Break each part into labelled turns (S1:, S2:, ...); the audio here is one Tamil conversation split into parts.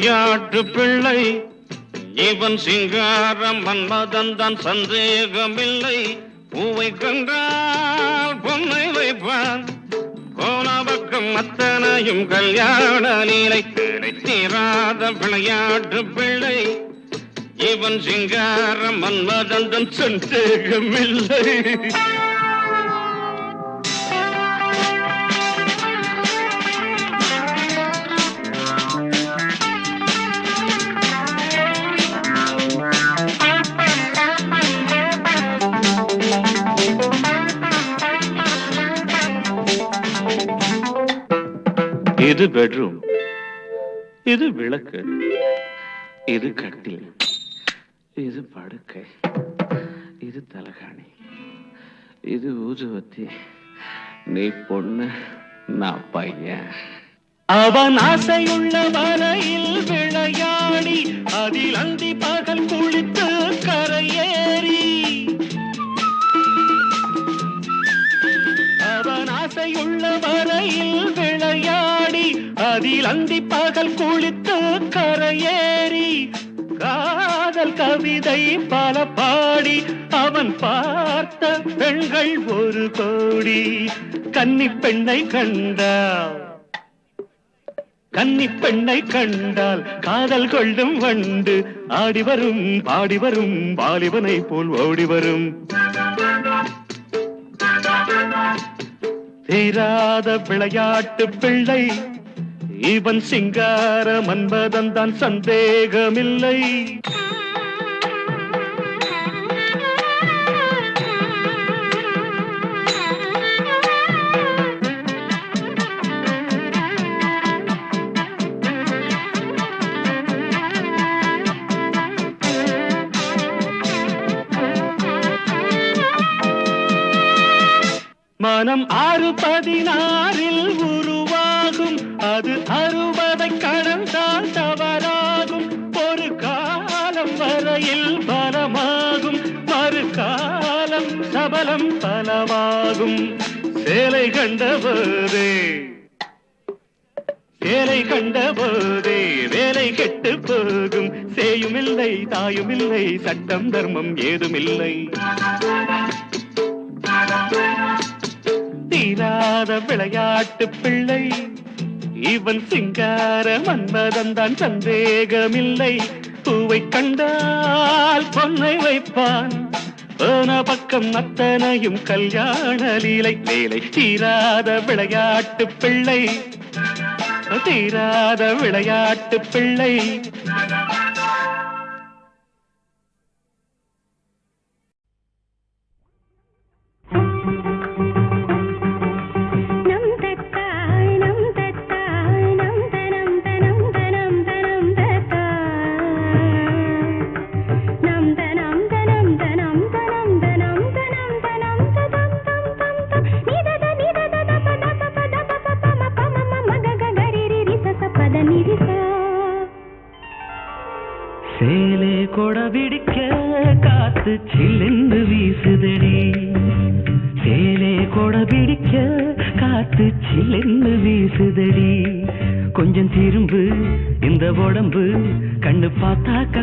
S1: விளையாட்டு பிள்ளை. இவன் சிங்காரம் மன்மதன் தான் சந்தேகமில்லை. பூவை கண்டால் பொன்னை வைப்பான். போன பக்கம் அத்தனையும் கல்யாண லீலை தீராத விளையாட்டு பிள்ளை. இவன் சிங்காரம் மன்மதன் தான் சந்தேகமில்லை. இது பெட்ரூம் இது விளக்கு இது கட்டில் இது படுக்கை இது தலகாணி இது ஊதுவத்தி நீ பொண்ணு நான் பையன். அவன் ஆசையுள்ள வரையில் விளையாடி அதில் அந்தி அதில் அந்தி பகல் குளித்து கரையேறி காதல் கவிதை பல பாடி அவன் பார்த்த பெண்கள் ஒரு கோடி. கன்னி பெண்ணை கண்டான் கன்னி பெண்ணை கண்டால் காதல் கொள்ளும் வண்டு. ஆடி வரும் பாடி வரும் வாலிபனை போல் ஓடி வரும். தீராத விளையாட்டு பிள்ளை இவன் சிங்காரம் மன்மதன் தான் சந்தேகமில்லை. மனம் ஆறு பதினாறில் உருவாகும் பலம் பலமாகும் சேலை கண்டபோதே. சேலை கண்டபோதே வேலை கெட்டு போகும். சேயுமில்லை தாயுமில்லை சட்டம் தர்மம் ஏதுமில்லை. தீராத விளையாட்டு பிள்ளை. இவன் சிங்கார மன்மதன் தான் சந்தேகமில்லை. பூவை கண்டால் பொன்னை வைப்பான். போன பக்கம் அத்தனையும் கல்யாண லீலை. வேலை தீராத விளையாட்டு பிள்ளை. தீராத விளையாட்டு பிள்ளை.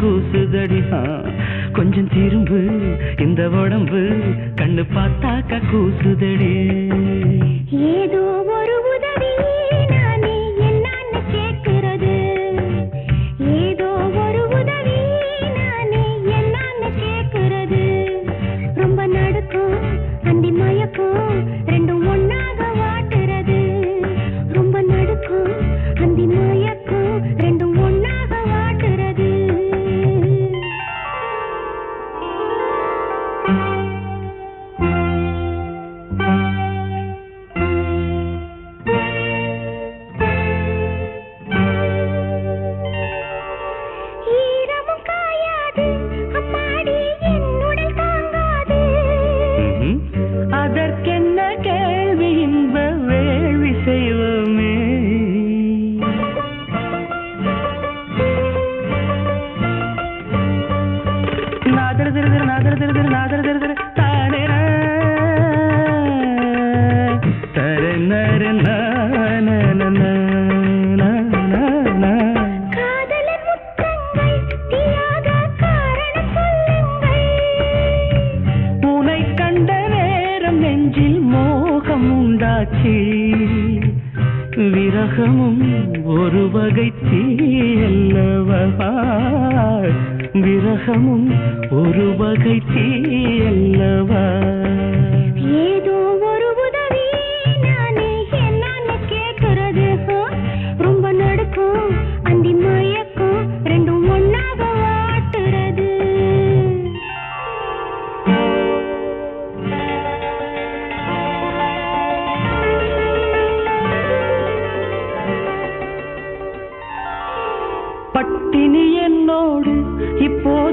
S2: பார்த்தாக்க கொஞ்சம் திரும்பு இந்த உடம்பு கண்ணு பார்த்தாக்க கூசுதடி.
S3: ஏதோ ஒரு உதவி நானே ஏதோ ரொம்ப நடுக்கும் அந்தி மயக்கும்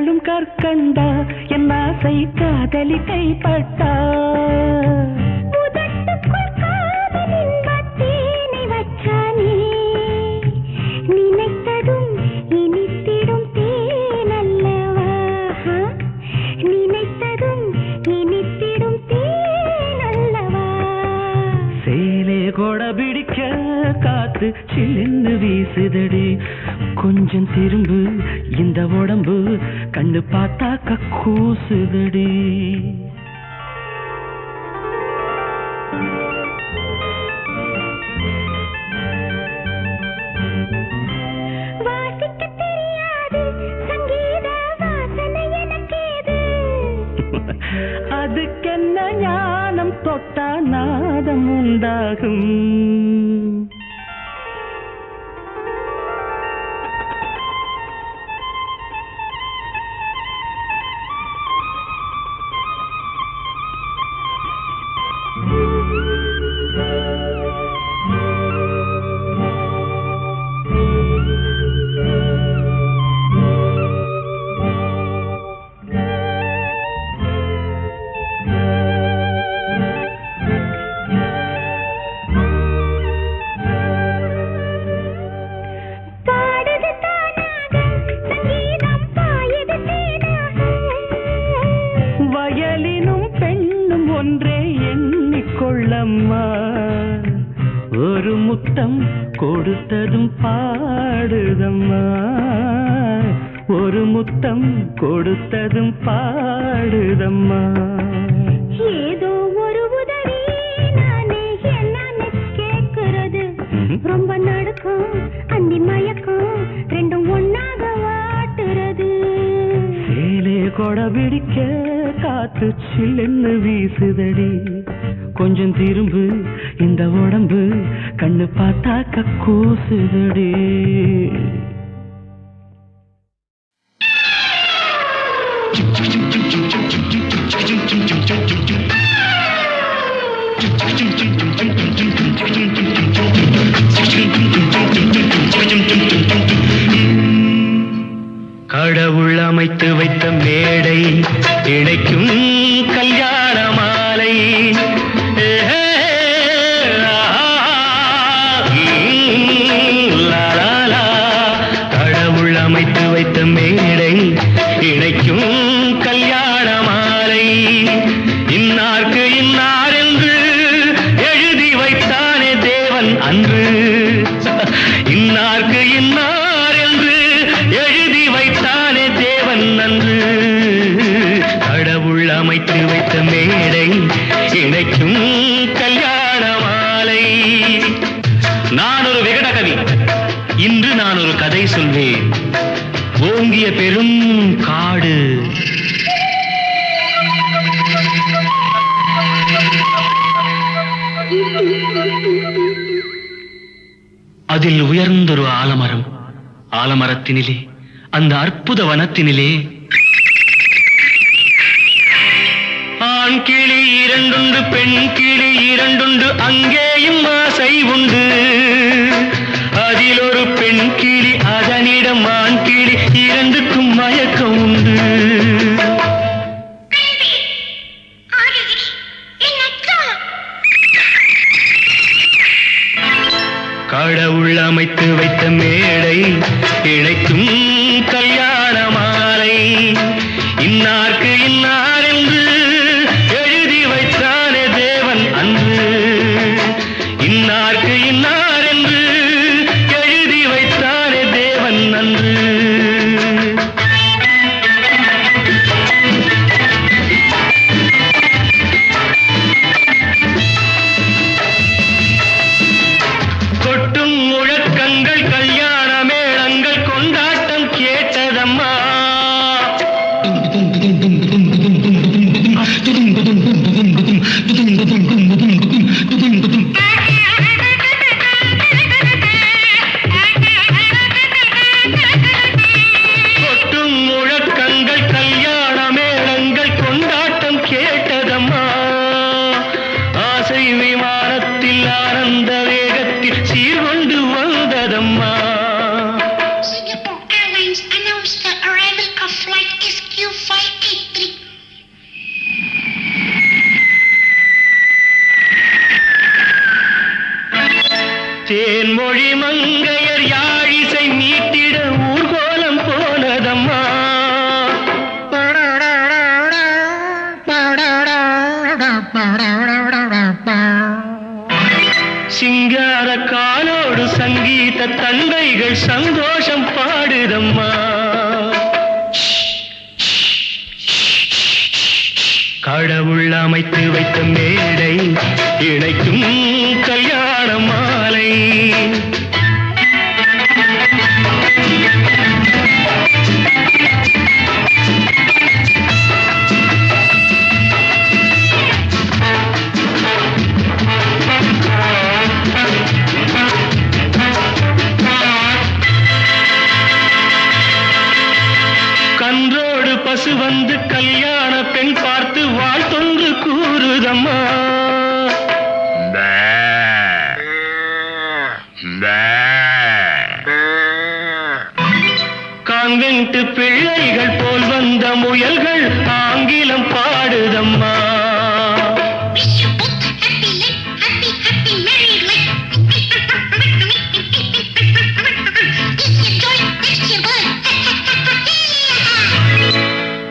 S1: வாழும் கற்கண்டா என் ஆசை காதலி கைப்பட்டா ಕೂಸುಗಡಿ பாடுதம்மா.
S3: ஏதோ ஒரு உதவி நானே எல்லாமே
S1: கேட்கிறது
S3: ரொம்ப நடக்கும் அந்தி மயக்கம் ரெண்டும் ஒன்னாக வாட்டுறது
S1: சேலே கொட பிடிக்க காத்து சில்லென்னு வீசுதடி. கொஞ்சம் திரும்பு இந்த உடம்பு கண்ணு பார்த்தா கூசுதடி. அமைத்து வைத்த மேடை இணைக்கும் அதில் உயர்ந்தொரு ஆலமரம். ஆலமரத்தினிலே அந்த அற்புத வனத்தினிலே. ஆண் கிளி இரண்டுண்டு பெண் கிளி இரண்டுண்டு அங்கேயும் ஆசை உண்டு. அதில் ஒரு பெண் கிளி அதை சந்தோஷம் பாடுதம்மா. கடவுள் அமைத்து வைத்த மேடை இணைக்கும்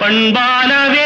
S1: பண்பான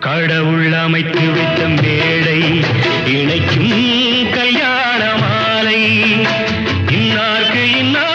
S1: கடவுள் அமைத்து வைத்த மேடை இணைக்கும் கல்யாண மாலை. இன்னார்க்கு இன்னார்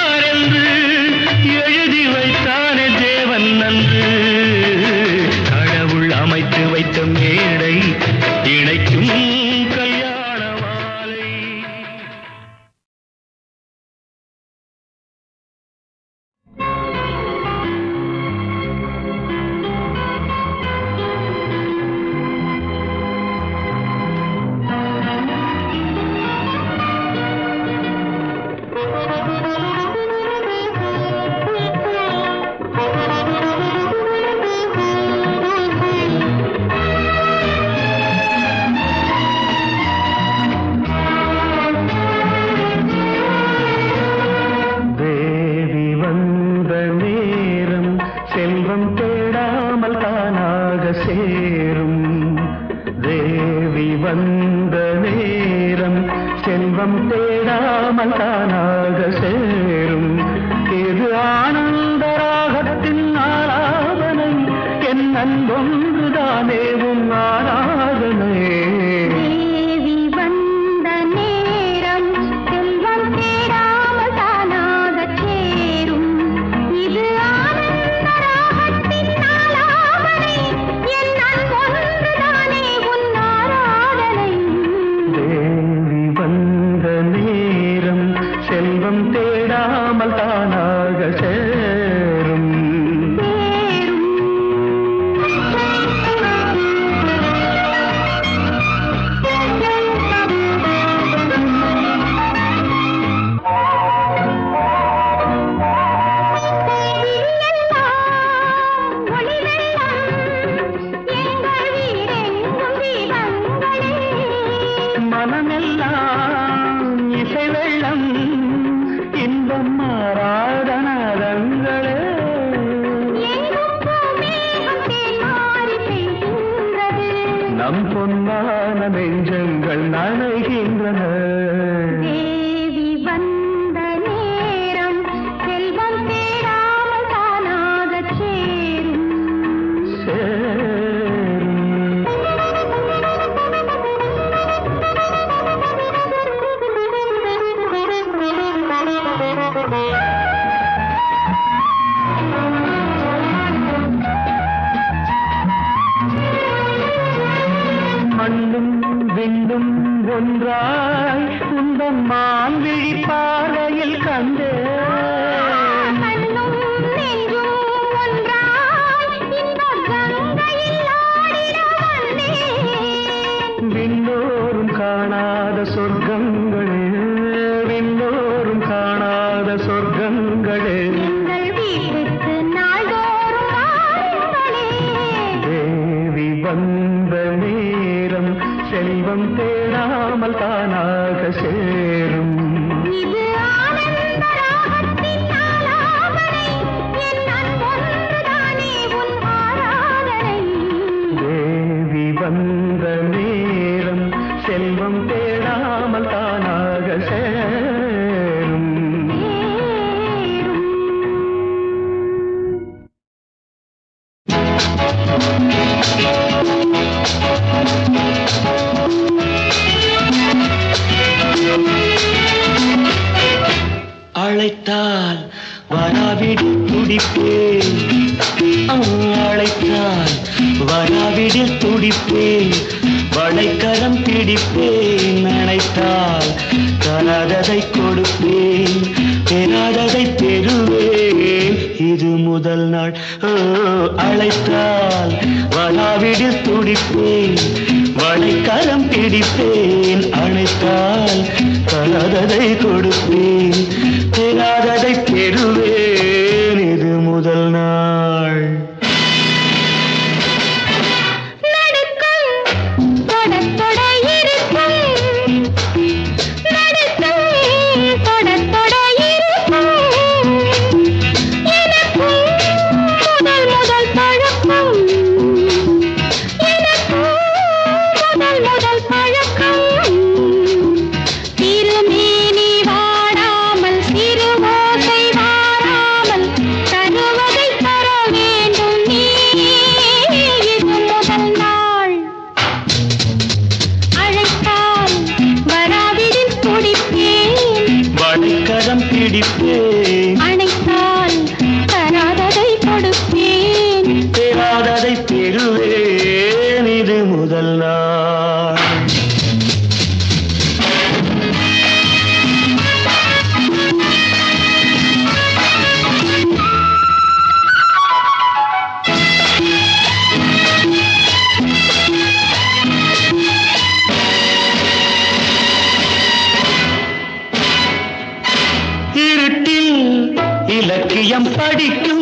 S4: है ஒன்றாய் உந்தன் மான்விழி
S5: பாறையில் கண்டு.
S4: விண்ணோரும் காணாத சொர்க்கங்களே விண்ணோரும் காணாத சொர்க்கங்களே.
S6: அழைத்தால் வராவிடில் துடிப்பேன். அழைத்தால் வராவிடில் துடிப்பேன். வளைக்கரம் பிடிப்பேன். நினைத்தால் தராததை கொடுப்பேன். பெறாததை பெறுவேன். இது முதல் நாள். அழைத்தால் வராவிடில் துடிப்பேன். வளைக்கரம் பிடிப்பேன். அழைத்தால் தராததை கொடுப்பேன்.
S5: நான்
S6: அதை பெறுவேன் இது முதல் நான் पड़ी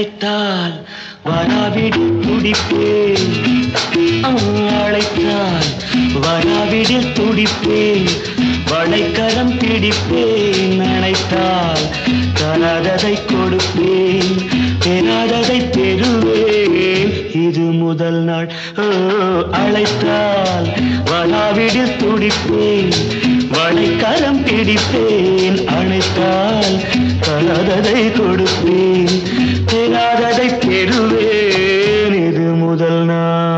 S7: அழைத்தால் வராவிடில் துடிப்பேன். அழைத்தால்
S6: வராவிடில் துடிப்பேன். வளைக்கரம் பிடிப்பேன். நினைத்தால் தராததை கொடுப்பேன். பெறாததை பெறுவேன். இது முதல் நாள். அழைத்தால் வராவிடில் துடிப்பேன். வளைக்கரம் பிடிப்பேன். அழைத்தால் தராததை கொடுப்பேன். இல்லாததை பெறுவேன் இது முதல் நாள்.